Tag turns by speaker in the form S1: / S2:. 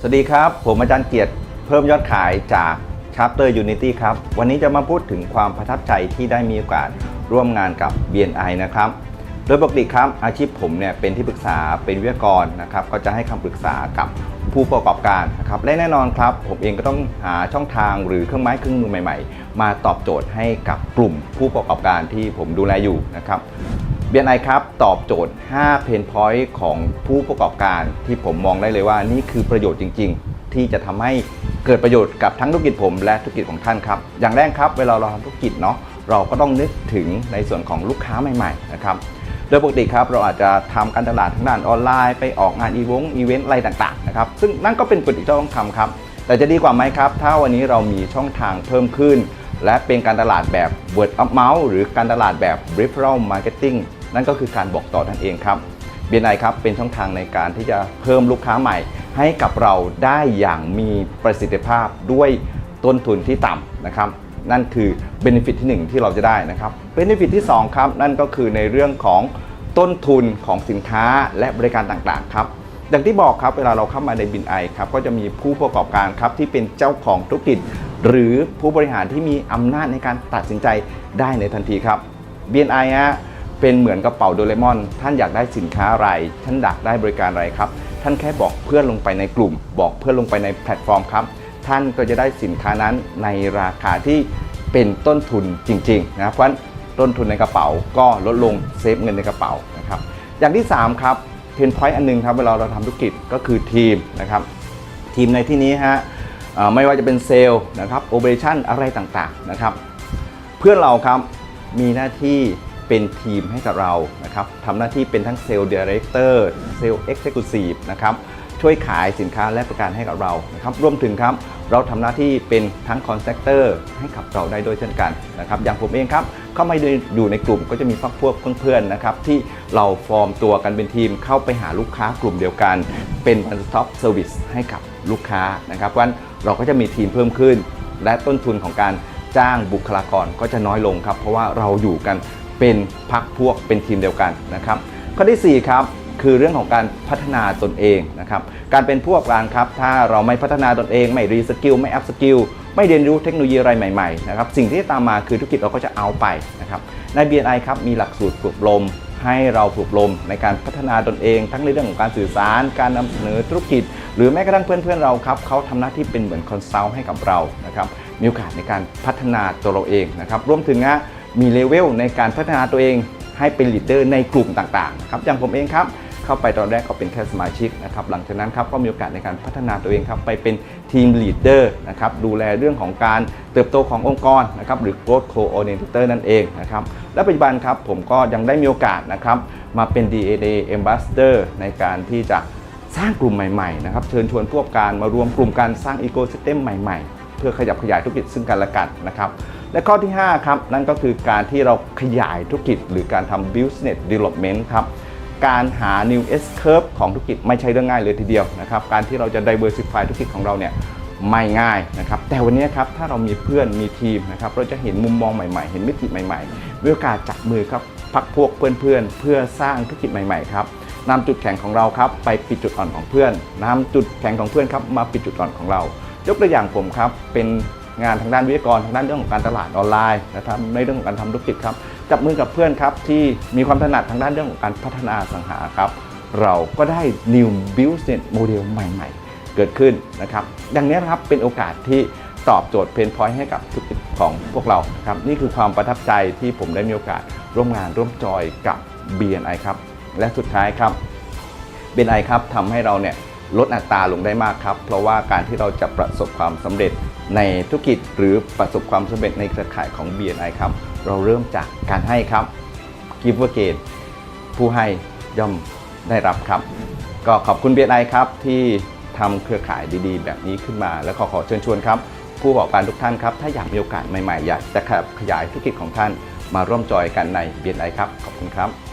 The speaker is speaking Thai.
S1: สวัสดีครับ ผมอาจารย์เกียรติเพิ่มยอดขายจาก Chapter Unity ครับ วันนี้จะมาพูดถึงความประทับใจที่ได้มีโอกาสร่วมงานกับ BNI นะครับ โดยปกติครับอาชีพผมเนี่ยเป็นที่ปรึกษาเป็นวิทยากรนะครับ ก็จะให้คำปรึกษากับผู้ประกอบการนะครับและแน่นอนครับ ผมเองก็ต้องหาช่องทางหรือเครื่องไม้เครื่องมือใหม่ ๆ มาตอบโจทย์ให้กับกลุ่มผู้ประกอบการที่ผมดูแลอยู่นะครับ BNI ครับ ตอบโจทย์ 5 เพนพอยต์ของผู้ประกอบการที่ผมมองได้เลยว่านี่คือประโยชน์จริง ๆ ที่จะทำให้เกิดประโยชน์กับทั้งธุรกิจผมและธุรกิจของท่านครับ อย่างแรกครับ เวลาเราทำธุรกิจเนาะเราก็ต้องนึกถึงในส่วนของลูกค้าใหม่ๆนะครับโดยปกติครับเราอาจจะทำการตลาดทางด้านออนไลน์ไปออกงานอีวงอีเวนต์อะไรต่างๆนะครับซึ่งนั่นก็เป็นกฎที่เราต้องทำครับ แต่จะดีกว่าไหมครับ ถ้าวันนี้เรามีช่องทางเพิ่มขึ้น และเป็นการตลาดแบบ word of mouth หรือการตลาดแบบ referral marketing นั่นก็คือการบอกต่อนั่นเองครับ BNI ครับเป็นช่องทางในการที่จะเพิ่มลูกค้าใหม่ ให้กับเราได้อย่างมีประสิทธิภาพด้วยต้นทุนที่ต่ำนะครับนั่นคือ Benefit ที่ 1 ที่เราจะได้นะครับ Benefit ที่2ครับนั่นก็คือในเรื่องของต้นทุนของสินค้าและบริการต่างๆครับอย่างที่บอกครับเวลาเราเข้ามาในบินไอครับก็จะมีผู้ประกอบการครับที่เป็นเจ้าของธุรกิจ หรือผู้บริหารที่มีอำนาจในการตัดสินใจได้ในทันทีครับ BNI ฮะ เป็นเหมือนกระเป๋าโดเรมอน ท่านอยากได้สินค้าอะไร ท่านอยากได้บริการอะไรครับ ท่านแค่บอกเพื่อนลงไปในกลุ่ม บอกเพื่อนลงไปในแพลตฟอร์มครับ ท่านก็จะได้สินค้านั้นในราคาที่เป็นต้นทุนจริงๆนะครับ เพราะฉะนั้นต้นทุนในกระเป๋าก็ลดลงเซฟเงินในกระเป๋านะครับ อย่างที่ 3 ครับเพนพอยต์อันหนึงครับเวลาเราทำธุรกิจก็คือทีมนะครับ ทีมในที่นี้ฮะไม่ว่าจะเป็นเซลล์นะครับโอเปอเรชั่นอะไรต่างๆนะครับ เพื่อนเราครับมีหน้าที่ เป็นทีมให้กับเรานะครับทำหน้าที่เป็นทั้งเซลล์ดีเรคเตอร์เซลล์เอ็กเซคิวทีฟนะครับช่วยขายสินค้าและบริการให้กับเรานะครับรวมถึงครับเราทำหน้าที่เป็นทั้งคอนแทคเตอร์ให้กับเราได้ด้วยเช่นกันนะครับอย่างผมเองครับเข้ามาอยู่ในกลุ่มก็จะมีพักพวกเพื่อนๆนะครับที่เราฟอร์มตัวกันเป็นทีมเข้าไปหาลูกค้ากลุ่มเดียวกัน เป็น one stop service ให้กับลูกค้านะครับเพราะฉะนั้นเราก็จะมีทีมเพิ่มขึ้น และต้นทุนของการจ้างบุคลากรก็จะน้อยลงครับ เพราะว่าเราอยู่กัน เป็นพักพวกเป็นทีมเดียวกันนะครับ ข้อที่ 4 ครับคือเรื่องของการพัฒนาตนเองนะครับ การเป็นผู้ประกอบการครับ ถ้าเราไม่พัฒนาตนเอง ไม่รีสกิลไม่อัพสกิลไม่เรียนรู้เทคโนโลยีอะไรใหม่ๆนะครับ สิ่งที่ตามมาคือธุรกิจเราก็จะเอาไปนะครับ ใน BNI ครับมีหลักสูตรฝึกอบรมให้เราฝึกอบรมในการพัฒนาตนเอง ทั้งในเรื่องของการสื่อสาร การนำเสนอธุรกิจ หรือแม้กระทั่งเพื่อนๆเราครับเขาทำหน้าที่เป็นเหมือนคอนซัลท์ให้กับเรานะครับมีโอกาสในการพัฒนาตัวเราเองนะครับรวมถึงนะ มีเลเวลในการพัฒนาตัวเองให้เป็นลีดเดอร์ในกลุ่มต่างๆครับอย่างผมเองครับเข้าไปตอนแรกก็เป็นแค่สมาชิกนะครับหลังจากนั้นครับก็มีโอกาสในการพัฒนาตัวเองครับไปเป็นทีมลีดเดอร์นะครับดูแลเรื่องของการเติบโตขององค์กรนะครับหรือ growth coordinator นั่นเองนะครับและปัจจุบันครับผมก็ยังได้มีโอกาสนะครับมาเป็น DNA ambassador ในการที่จะสร้างกลุ่มใหม่ๆนะครับเชิญชวนพวกการมารวมกลุ่มการสร้างอีโค y ิสเต็มใหม่ๆ เพื่อขยับขยายธุรกิจซึ่งกันและกันนะครับและข้อที่5ครับนั่นก็คือการที่เราขยายธุรกิจ หรือการทำ business development ครับการหา new S curve ของธุรกิจไม่ใช่เรื่องง่ายเลยทีเดียวนะครับการที่เราจะ diversify ธุรกิจของเราเนี่ยไม่ง่ายนะครับแต่วันนี้ครับถ้าเรามีเพื่อนมีทีมนะครับเราจะเห็นมุมมองใหม่ๆ เห็นมิติใหม่ๆมีโอกาสจับมือครับพักพวกเพื่อนๆ เพื่อสร้างธุรกิจใหม่ๆครับนำจุดแข็งของเราครับไปปิดจุดอ่อนของเพื่อนนำจุดแข็งของเพื่อนครับมาปิดจุดอ่อนของเรา ยกตัวอย่างผมครับเป็นงานทางด้านวิทยากรทางด้านเรื่องของการตลาดออนไลน์นะครับในเรื่องของการทำธุรกิจครับจับมือกับเพื่อนครับที่มีความถนัดทางด้านเรื่องของการพัฒนาสังหาครับเราก็ได้ new business model ใหม่ ๆ เกิดขึ้นนะครับดังนี้นครับเป็นโอกาสที่ตอบโจทย์เพนพอยต์ให้กับธุรกิจของพวกเราครับนี่คือความประทับใจที่ผมได้มีโอกาสร่วมงานร่วมจอยกับ BNI ครับและสุดท้ายครับ BNI ครับทำให้เราเนี่ย ลดอัตราลงได้มากครับ เพราะว่าการที่เราจะประสบความสำเร็จในธุรกิจหรือประสบความสำเร็จในเครือข่ายของ BNI ครับ เราเริ่มจากการให้ครับ Give Again ผู้ให้ย่อมได้รับครับ ก็ขอบคุณ BNI ครับที่ทำเครือข่ายดีๆ แบบนี้ขึ้นมา แล้วก็ขอเชิญชวนครับ ผู้ประกอบการทุกท่านครับ ถ้าอยากมีโอกาสใหม่ๆ อยากจะขยับขยายธุรกิจของท่านมาร่วมจอยกันใน BNI ครับ ขอบคุณครับ